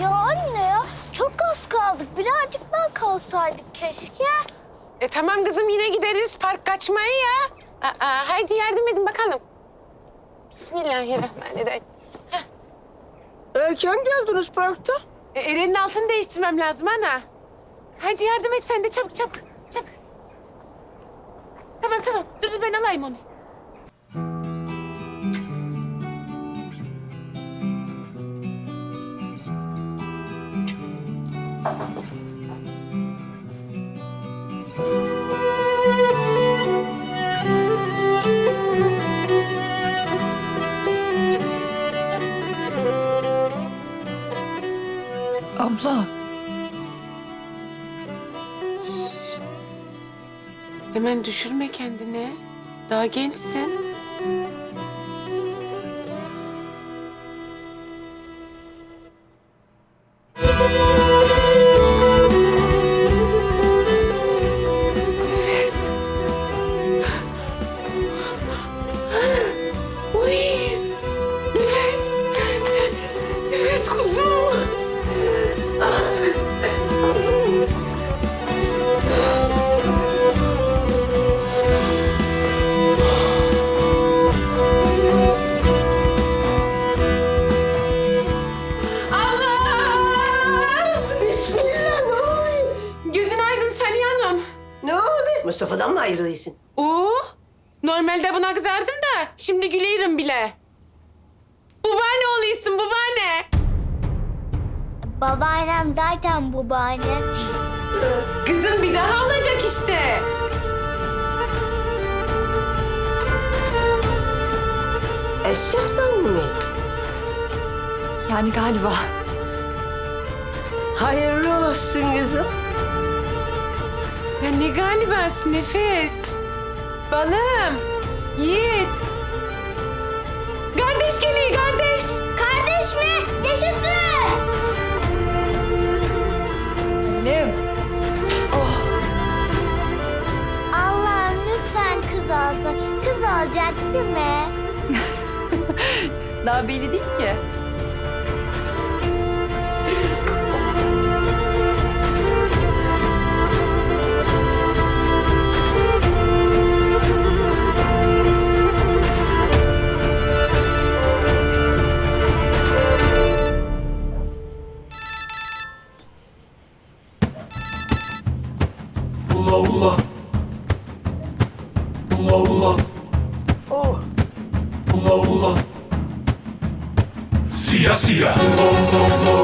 Ya anne ya çok az kaldık. Birazcık daha kalsaydık keşke. E tamam kızım yine gideriz park kaçmaya ya. Aa, haydi yardım edin bakalım. Bismillahirrahmanirrahim. Erken geldiniz parkta. E, Eren'in altını değiştirmem lazım ana. Haydi yardım et sen de çabuk çabuk. Çabuk. Tamam tamam dur dur ben alayım onu. Abla, Hemen düşürme kendini. Daha gençsin. Mustafa'dan mı ayrılıyorsun? Oo, normalde buna kızardım da şimdi gülerim bile. Babaanne oluyorsun babaanne. Babaannem zaten babaannem. Kızım bir daha olacak işte. Eşekten mi? yani galiba. Hayırlı olsun kızım. Ya ne galibası nefes. Balım, Yiğit. Kardeş geliyor kardeş. Kardeş mi? Yaşasın! Annem. Allah'ım lütfen kız olsun. Kız olacak değil mi? Daha belli değil ki. Allah. Allah Allah. Oh. Allah Allah. Siyah siyah. Allah Allah Allah.